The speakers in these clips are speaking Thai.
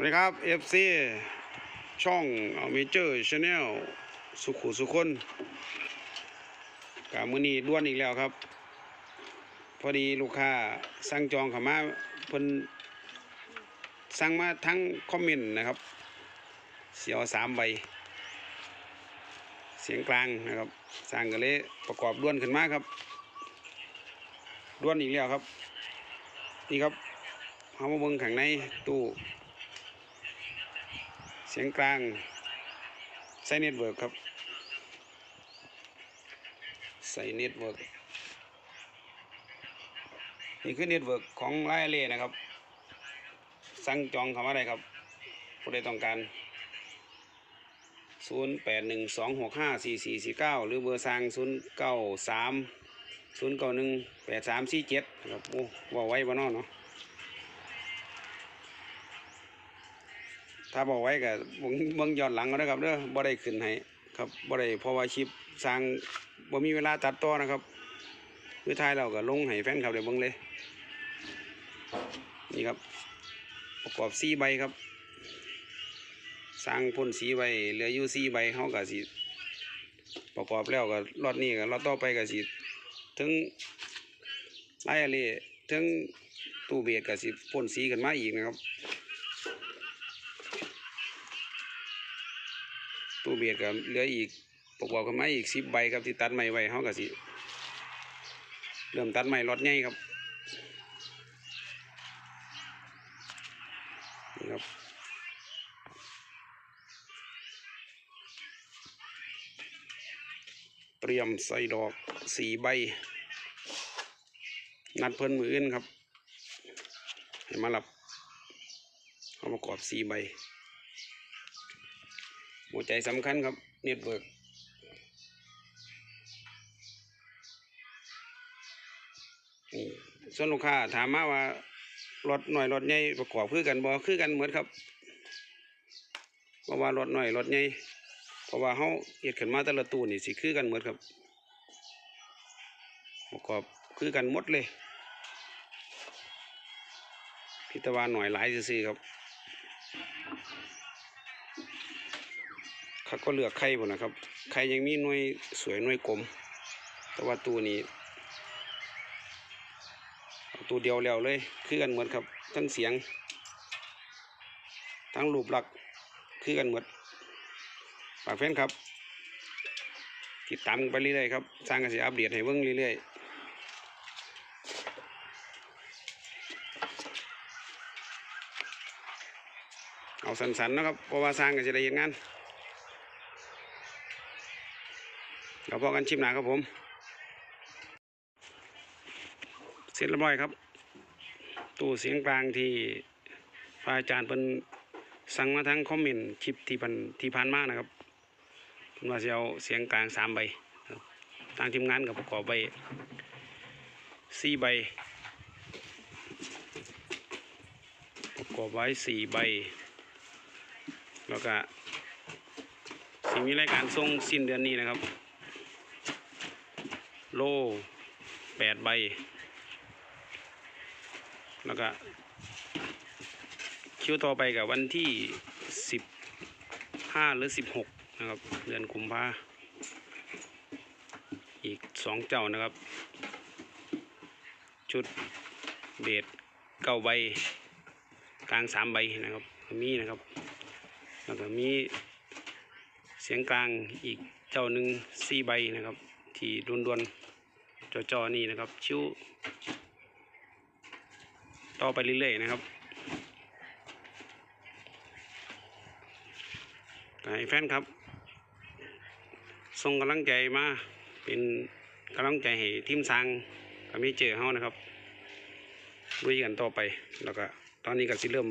วัสดีครับ FC ช่องเมเจอร์ชาแนลสุขุสุคนกามือนีด้วนอีกแล้วครับ พอดีลูกค้าสั่งจองข้ามาเพิ่นสั่งมาทั้งคอมเมนต์นะครับ เสียวสามใบ เสียงกลางนะครับสั่งก็เลยประกอบด้วนขึ้นมาครับด้วนอีกแล้วครับ นี่ครับเอามาเบิ่งข้างในตู้ เสียงกลางใส่เน็ตเวิร์กครับ ใส่เน็ตเวิร์กนี่คือเน็ตเวิร์กของไลเล่นะครับ สั่งจองคำอะไรครับผู้ใดต้องการ 0 8 1 2 6 5 4 4 4 9 หรือเบอร์สั่ง0 9 3 0 9 1 8 3 4 7ครับโอ้ว่าไว้บ้านนเนาะ ถ้าบอกไว้กับเบิ่งย้อนหลังก็ได้ครับเด้อบ่ได้ขึ้นให้ครับบ่ได้เพราะว่าคลิปสร้างบ่มีเวลาตัดต่อนะครับคือท้ายเราก็ลงให้แฟนคลับได้เบิ่งเลย นี่ครับ ประกอบสีใบครับ สร้างพ่นสีใบเหลืออยู่สีใบเฮาก็สิประกอบแล้วก็รอดนี้ก็รอดต่อไปก็สิถึงไล่อะไรถึงตู้เบียดก็สิพ่นสีกันมาอีกนะครับ ตู้ เบียดก็เหลืออีกประกอบกันไมอีกสิบใบครับที่ตัดไม้ไว้เขาก็สิเริ่มตัดไม้รถใหญ่ครับนี่ครับเตรียมใส่ดอกสี่ใบ นัดเพิ่นมืออื่นครับให้มารับเอาประกอบสี่ใบ หัวใจสำคัญครับเน็ตเวิร์กนี่ส่วนลูกค้าถามมาว่ารถหน่อยรถใหญ่ประกอบคือกันบ่คือกันเหมือนครับเพราะว่ารถหน่อยรถใหญ่เพราะว่าเฮาเฮ็ดขึ้นมาแต่ละตู้นี่สิคือกันเหมือนครับ ประกอบคือกันหมดเลยพิตวาหน่อยหลายซื่อครับ เขาก็เลือกไข่หมดนะครับไข่ยังมีหน่วยสวยหน่วยกลม แต่ว่าตัวนี้ตัวเดียวแล้วเลย คือกันหมดครับ ทั้งเสียง ทั้งรูปลักษ์คือกันหมดฝากแฟนครับ ติดตามไปเรื่อยๆครับ สร้างกันสิอัปเดตให้เบิ่งเรื่อยๆเอาสันๆนะครับเพราะว่าสร้างกันจะได้เห็นงาน เราพอกันชิมหนาครับผม เสร็จเรียบร้อยครับ ตู้เสียงกลางที่พระอาจารย์เป็นสั่งมาทั้งคอมเมนต์คลิปที่พันที่ผ่านมากนะครับเพิ่นว่าจะเอาเสียงกลางสามใบครับทางทีมงานกับประกอบใบสี่ใบ ประกอบไว้สี่ใบ แล้วก็สิ่งมีรายการส่งสิ้นเดือนนี้นะครับ โลแปดใบ แล้วก็ คิวต่อไปกับวันที่สิบห้าหรือสิบหกนะครับ เดือนกุมภาอีกสองเจ้านะครับ ชุดเบสเก้าใบ กลางสามใบนะครับ มีนะครับ แล้วก็มีเสียงกลางอีกเจ้าหนึ่งสี่ใบนะครับ ที่ดวนดวนๆ จอๆนี่นะครับ ชิวต่อไปเรื่อยๆนะครับให้แฟนครับส่งกำลังใจมาเป็นกำลังใจให้ทีมสร้างกับมีเจอเฮานะครับลุยกันต่อไปแล้วก็ตอนนี้ก็สิเริ่ม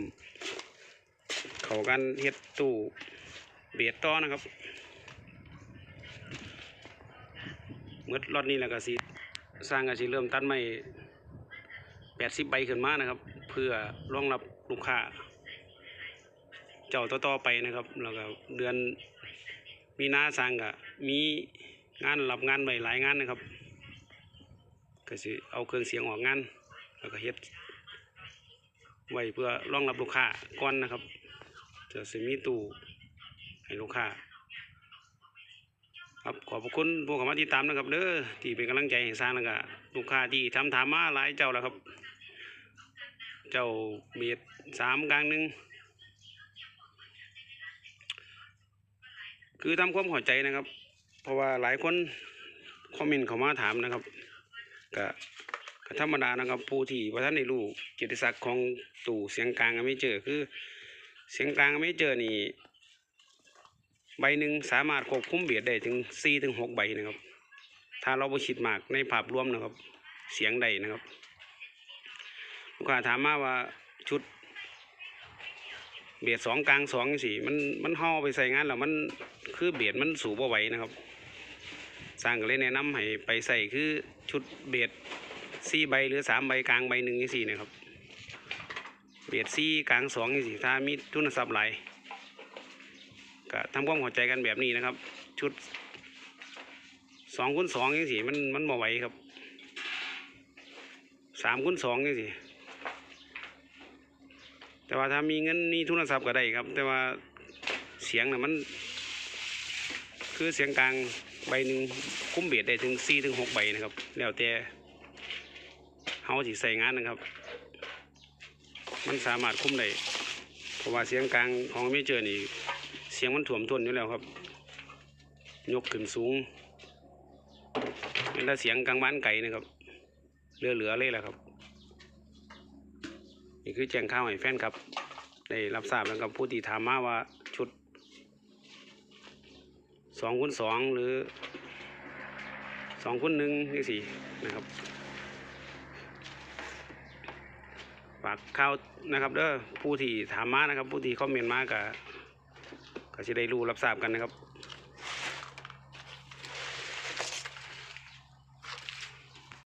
เขากันเฮ็ดตู้เบียดต่อนะครับเมื่อรอดนี้แล้วก็สิ สร้างก็สิเริ่มตัดไม้แปดสิบใบขึ้นมานะครับ เพื่อรองรับลูกค้า เจ้าต่อๆไปนะครับแล้วก็เดือนมีนาสร้างก็มีงานรับงานไว้หลายงานนะครับก็สิเอาเครื่องเสียงออกงานแล้วก็เฮ็ดไว้เพื่อรองรับลูกค้าก่อนนะครับจะสิมีตู้ให้ลูกค้า ครับขอบคุณผู้เข้ามาติดตามนะครับเด้อที่เป็นกำลังใจให้สร้างแล้วก็ลูกค้าที่ทำถามมาหลายเจ้าแล้วครับ เจ้าเบียดสามกลางหนึ่งคือทำความเข้าใจนะครับ เพราะว่าหลายคนคอมเมนต์เข้ามาถามนะครับก็ก็ธรรมดานะครับผู้ที่ว่าท่านในรู้กิตติศักดิ์ของตู่เสียงกลางไม่เจอคือ เสียงกลางไม่เจอนี่ ใบหนึ่งสามารถควบคุมเบียดได้ถึงสี่ถึงหกใบนะครับ ถ้าเราไปคิดมากในภาพรวมนะครับ เสียงใดนะครับลูกค้าถามมาว่าชุด เบียดสองกลางสองสี่มันมันห่อไปใส่งานแล้วมันคือเบียดมันสูบเอาไหวนะครับ สร้างก็เลยแนะนำให้ไปใส่คือชุดเบียดสี่ใบหรือสามใบกลางใบหนึ่งสี่นะครับ เบียดสี่กลางสองสี่ถ้ามีทุนทรัพย์หลาย ก็ทำความเข้าใจกันแบบนี้นะครับ ชุดสองคูณสองยังสิมันมันบ่ไหวครับสามคูณสองยังสิแต่ว่าถ้ามีเงินมีทุนทรัพย์ก็ได้ครับ แต่ว่าเสียงน่ะมัน คือเสียงกลางใบหนึ่งคุ้มเบียดได้ถึงสี่ถึงหกใบนะครับ แล้วแต่เฮาสิใส่งานนะครับ มันสามารถคุ้มได้เพราะว่าเสียงกลางของไม่เจอนี่ เสียงมันถ่วมทนอยู่แล้วครับ ยกขึ้นสูงเป็นแต่เสียงกลางบ้านไก่นะครับเรือเหลือเลยแหละครับ นี่คือแจ้งข่าวให้แฟนครับ ได้รับทราบแล้วกับผู้ที่ถามมาว่าชุดสองคูณสองหรือสองคูณหนึ่งนี่สี่นะครับฝากข่าวนะครับเด้อผู้ที่ถามมานะครับ ผู้ที่คอมเมนต์มากับ ก็จะได้รู้รับทราบกันนะครับ